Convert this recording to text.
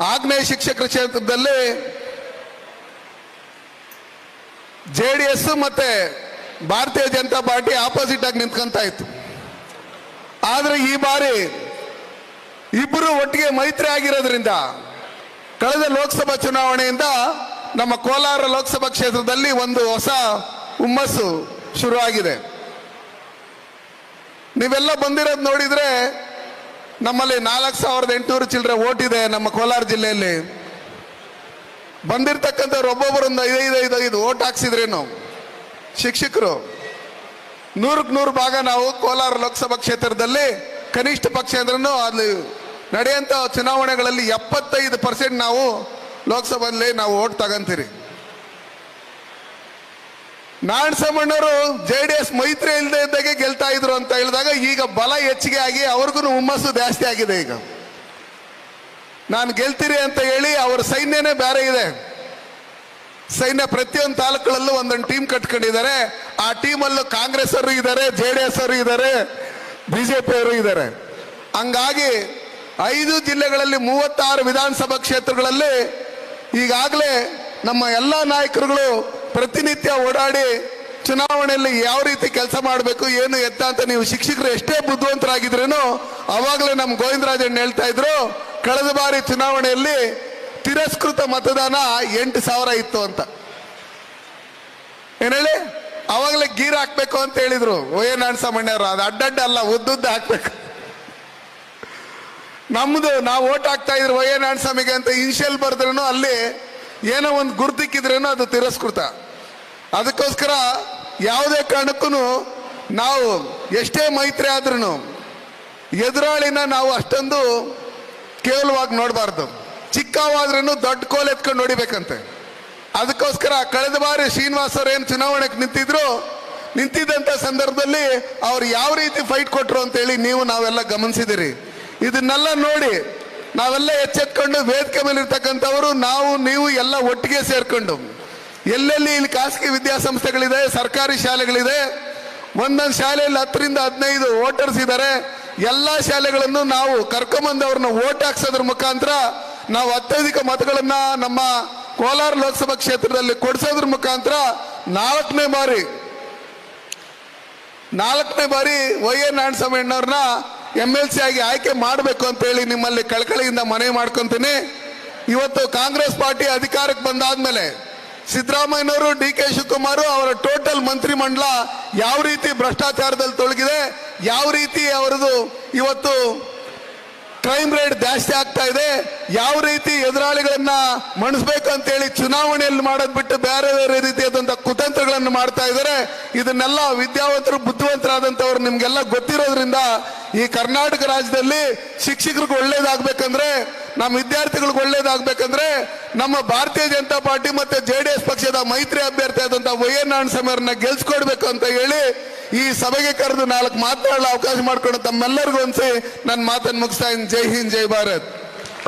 ಆಗ್ನೇಯ ಶಿಕ್ಷಕರ ಕ್ಷೇತ್ರದಲ್ಲಿ ಜೆ ಡಿ ಎಸ್ ಮತ್ತೆ ಭಾರತೀಯ ಜನತಾ ಪಾರ್ಟಿ ಆಪೋಸಿಟ್ ಆಗಿ ನಿಂತ್ಕೊಂತ ಇತ್ತು. ಆದ್ರೆ ಈ ಬಾರಿ ಇಬ್ಬರು ಒಟ್ಟಿಗೆ ಮೈತ್ರಿ ಆಗಿರೋದ್ರಿಂದ ಕಳೆದ ಲೋಕಸಭಾ ಚುನಾವಣೆಯಿಂದ ನಮ್ಮ ಕೋಲಾರ ಲೋಕಸಭಾ ಕ್ಷೇತ್ರದಲ್ಲಿ ಒಂದು ಹೊಸ ಹುಮ್ಮಸ್ಸು ಶುರುವಾಗಿದೆ. ನೀವೆಲ್ಲ ಬಂದಿರೋದು ನೋಡಿದ್ರೆ ನಮ್ಮಲ್ಲಿ ನಾಲ್ಕು ಸಾವಿರದ ಎಂಟುನೂರು ಚಿಲ್ಲರೆ ಓಟ್ ಇದೆ ನಮ್ಮ ಕೋಲಾರ ಜಿಲ್ಲೆಯಲ್ಲಿ. ಬಂದಿರತಕ್ಕಂಥವ್ರು ಒಬ್ಬೊಬ್ಬರೊಂದು ಐದೈದು ಐದು ಐದು ಓಟ್ ಹಾಕ್ಸಿದ್ರೇನು ಶಿಕ್ಷಕರು. ನೂರಕ್ಕೆ ನೂರು ಭಾಗ ನಾವು ಕೋಲಾರ ಲೋಕಸಭಾ ಕ್ಷೇತ್ರದಲ್ಲಿ ಕನಿಷ್ಠ ಪಕ್ಷ ಅಂದ್ರೂ ಅಲ್ಲಿ ನಡೆಯುವಂಥ ಚುನಾವಣೆಗಳಲ್ಲಿ ಎಪ್ಪತ್ತೈದು ಪರ್ಸೆಂಟ್ ನಾವು ಲೋಕಸಭೆಯಲ್ಲಿ ನಾವು ಓಟ್ ತಗಂತೀರಿ. ನಾರಾಯಣ ಸಾಮಣ್ಣವರು ಜೆ ಡಿ ಎಸ್ ಮೈತ್ರಿ ಇಲ್ಲದೆ ಇದ್ದಾಗೆ ಗೆಲ್ತಾ ಇದ್ರು ಅಂತ ಹೇಳಿದಾಗ ಈಗ ಬಲ ಹೆಚ್ಚಿಗೆ ಆಗಿ ಅವ್ರಿಗೂ ಹುಮ್ಮಸ್ಸು ಜಾಸ್ತಿ ಆಗಿದೆ ಈಗ. ನಾನು ಗೆಲ್ತೀರಿ ಅಂತ ಹೇಳಿ ಅವ್ರ ಸೈನ್ಯನೇ ಬೇರೆ ಇದೆ. ಸೈನ್ಯ ಪ್ರತಿಯೊಂದು ತಾಲೂಕುಗಳಲ್ಲೂ ಒಂದೊಂದು ಟೀಮ್ ಕಟ್ಕೊಂಡಿದ್ದಾರೆ. ಆ ಟೀಮಲ್ಲೂ ಕಾಂಗ್ರೆಸ್ ಅವರು ಇದ್ದಾರೆ, ಜೆ ಡಿ ಎಸ್ ಅವರು ಇದ್ದಾರೆ ಬಿಜೆಪಿ ಅವರು ಇದ್ದಾರೆ. ಹಂಗಾಗಿ ಐದು ಜಿಲ್ಲೆಗಳಲ್ಲಿ ಮೂವತ್ತಾರು ವಿಧಾನಸಭಾ ಕ್ಷೇತ್ರಗಳಲ್ಲಿ ಈಗಾಗಲೇ ನಮ್ಮ ಎಲ್ಲ ನಾಯಕರುಗಳು ಪ್ರತಿನಿತ್ಯ ಓಡಾಡಿ ಚುನಾವಣೆಯಲ್ಲಿ ಯಾವ ರೀತಿ ಕೆಲಸ ಮಾಡಬೇಕು, ಏನು ಎತ್ತ ಅಂತ ನೀವು ಶಿಕ್ಷಕರು ಎಷ್ಟೇ ಬುದ್ಧಿವಂತರಾಗಿದ್ರೇನು ಅವಾಗಲೇ ನಮ್ಮ ಗೋವಿಂದರಾಜಣ್ಣ ಹೇಳ್ತಾ ಇದ್ರು, ಕಳೆದ ಬಾರಿ ಚುನಾವಣೆಯಲ್ಲಿ ತಿರಸ್ಕೃತ ಮತದಾನ ಎಂಟು ಸಾವಿರ ಇತ್ತು ಅಂತ. ಏನ್ ಹೇಳಿ? ಅವಾಗಲೇ ಗೀರ್ ಹಾಕ್ಬೇಕು ಅಂತ ಹೇಳಿದ್ರು. ಓ ಎ ನಾರಾಯಣಸ್ವಾಮಣ್ಣವ್ರು ಅದು ಅಡ್ಡಡ್ಡ ಅಲ್ಲ, ಉದ್ದುದ್ದ ಹಾಕ್ಬೇಕು. ನಮ್ದು, ನಾವು ಓಟ್ ಹಾಕ್ತಾ ಇದ್ರು ವೈ ನಾಣಸ್ವಾಮಿಗೆ ಅಂತ ಇನ್ಶಿಯಲ್ ಬರೆದ್ರು ಅಲ್ಲಿ ಏನೋ ಒಂದು ಗುರುತಿಕ್ಕಿದ್ರೇನು ಅದು ತಿರಸ್ಕೃತ. ಅದಕ್ಕೋಸ್ಕರ ಯಾವುದೇ ಕಾರಣಕ್ಕೂ ನಾವು ಎಷ್ಟೇ ಮೈತ್ರಿ ಆದ್ರೂ ಎದುರಾಳಿನ ನಾವು ಅಷ್ಟೊಂದು ಕೇವಲವಾಗಿ ನೋಡಬಾರ್ದು. ಚಿಕ್ಕವಾದ್ರೂ ದೊಡ್ಡ ಕೋಲ್ ಎತ್ಕೊಂಡು ನೋಡಿಬೇಕಂತೆ. ಅದಕ್ಕೋಸ್ಕರ ಕಳೆದ ಬಾರಿ ಶ್ರೀನಿವಾಸ್ ಅವ್ರು ಏನು ಚುನಾವಣೆಗೆ ನಿಂತಿದ್ರು ನಿಂತಿದ್ದಂಥ ಸಂದರ್ಭದಲ್ಲಿ ಅವ್ರು ಯಾವ ರೀತಿ ಫೈಟ್ ಕೊಟ್ರು ಅಂತೇಳಿ ನೀವು ನಾವೆಲ್ಲ ಗಮನಿಸಿದಿರಿ. ಇದನ್ನೆಲ್ಲ ನೋಡಿ ನಾವೆಲ್ಲ ಎಚ್ಚೆತ್ಕೊಂಡು ವೇದಿಕೆ ಮೇಲೆ ಇರ್ತಕ್ಕಂಥವರು ನಾವು, ನೀವು ಎಲ್ಲ ಒಟ್ಟಿಗೆ ಸೇರ್ಕೊಂಡು, ಎಲ್ಲೆಲ್ಲಿ ಇಲ್ಲಿ ಖಾಸಗಿ ವಿದ್ಯಾಸಂಸ್ಥೆಗಳಿದೆ, ಸರ್ಕಾರಿ ಶಾಲೆಗಳಿದೆ, ಒಂದೊಂದು ಶಾಲೆಯಲ್ಲಿ ಹತ್ತರಿಂದ ಹದಿನೈದು ವೋಟರ್ಸ್ ಇದ್ದಾರೆ, ಎಲ್ಲ ಶಾಲೆಗಳನ್ನು ನಾವು ಕರ್ಕೊಂಬಂದು ಅವ್ರನ್ನ ಓಟ್ ಹಾಕ್ಸೋದ್ರ ಮುಖಾಂತರ ನಾವು ಅತ್ಯಧಿಕ ಮತಗಳನ್ನ ನಮ್ಮ ಕೋಲಾರ ಲೋಕಸಭಾ ಕ್ಷೇತ್ರದಲ್ಲಿ ಕೊಡಿಸೋದ್ರ ಮುಖಾಂತರ ನಾಲ್ಕನೇ ಬಾರಿ ನಾಲ್ಕನೇ ಬಾರಿ ವೈ ಎ ನಾರಾಯಣಸ್ವಾಮಿ ನಾರಾಯಣಸ್ವಾಮಣ್ಣವ್ರನ್ನ ಎಂ ಎಲ್ ಸಿ ಆಗಿ ಆಯ್ಕೆ ಮಾಡಬೇಕು ಅಂತ ಹೇಳಿ ನಿಮ್ಮಲ್ಲಿ ಕಳಕಳಿಯಿಂದ ಮನವಿ ಮಾಡ್ಕೊಂತೀನಿ. ಇವತ್ತು ಕಾಂಗ್ರೆಸ್ ಪಾರ್ಟಿ ಅಧಿಕಾರಕ್ಕೆ ಬಂದಾದ್ಮೇಲೆ ಸಿದ್ದರಾಮಯ್ಯನವರು, ಡಿ ಕೆ ಶಿವಕುಮಾರ್ ಅವರ ಟೋಟಲ್ ಮಂತ್ರಿಮಂಡಲ ಯಾವ ರೀತಿ ಭ್ರಷ್ಟಾಚಾರದಲ್ಲಿ ತೊಳಗಿದೆ ಯಾವ ರೀತಿ ಅವರದು ಇವತ್ತು ಕ್ರೈಮ್ ರೇಟ್ ಜಾಸ್ತಿ ಆಗ್ತಾ ಇದೆ. ಯಾವ ರೀತಿ ಎದುರಾಳಿಗಳನ್ನ ಮಣಿಸ್ಬೇಕು ಅಂತ ಹೇಳಿ ಚುನಾವಣೆಯಲ್ಲಿ ಮಾಡೋದ್ ಬಿಟ್ಟು ಬೇರೆ ಬೇರೆ ರೀತಿಯಾದಂತಹ ಕುತಂತ್ರಗಳನ್ನು ಮಾಡ್ತಾ ಇದ್ದಾರೆ. ಇದನ್ನೆಲ್ಲ ವಿದ್ಯಾವಂತರು, ಬುದ್ಧಿವಂತರಾದಂತವ್ರು ನಿಮ್ಗೆಲ್ಲ ಗೊತ್ತಿರೋದ್ರಿಂದ ಈ ಕರ್ನಾಟಕ ರಾಜ್ಯದಲ್ಲಿ ಶಿಕ್ಷಕರಿಗೆ ಒಳ್ಳೇದಾಗ್ಬೇಕಂದ್ರೆ, ನಮ್ಮ ವಿದ್ಯಾರ್ಥಿಗಳಿಗೆ ಒಳ್ಳೇದಾಗ್ಬೇಕಂದ್ರೆ, ನಮ್ಮ ಭಾರತೀಯ ಜನತಾ ಪಾರ್ಟಿ ಮತ್ತೆ ಜೆ ಡಿ ಎಸ್ ಪಕ್ಷದ ಮೈತ್ರಿ ಅಭ್ಯರ್ಥಿ ಆದಂತಹ ವೈ ಎನ್ ಗೆಲ್ಸ್ಕೊಡ್ಬೇಕು ಅಂತ ಹೇಳಿ ಈ ಸಭೆಗೆ ಕರೆದು ನಾಲ್ಕು ಮಾತನಾಡಲು ಅವಕಾಶ ಮಾಡ್ಕೊಂಡು ತಮ್ಮೆಲ್ಲರಿಗೂ ಒಂದ್ಸೆ ನನ್ನ ಮಾತನ್ನು ಮುಗಿಸ್ತಾ ಇದ್ದೀನಿ. ಜೈ ಹಿಂದ್, ಜೈ ಭಾರತ್.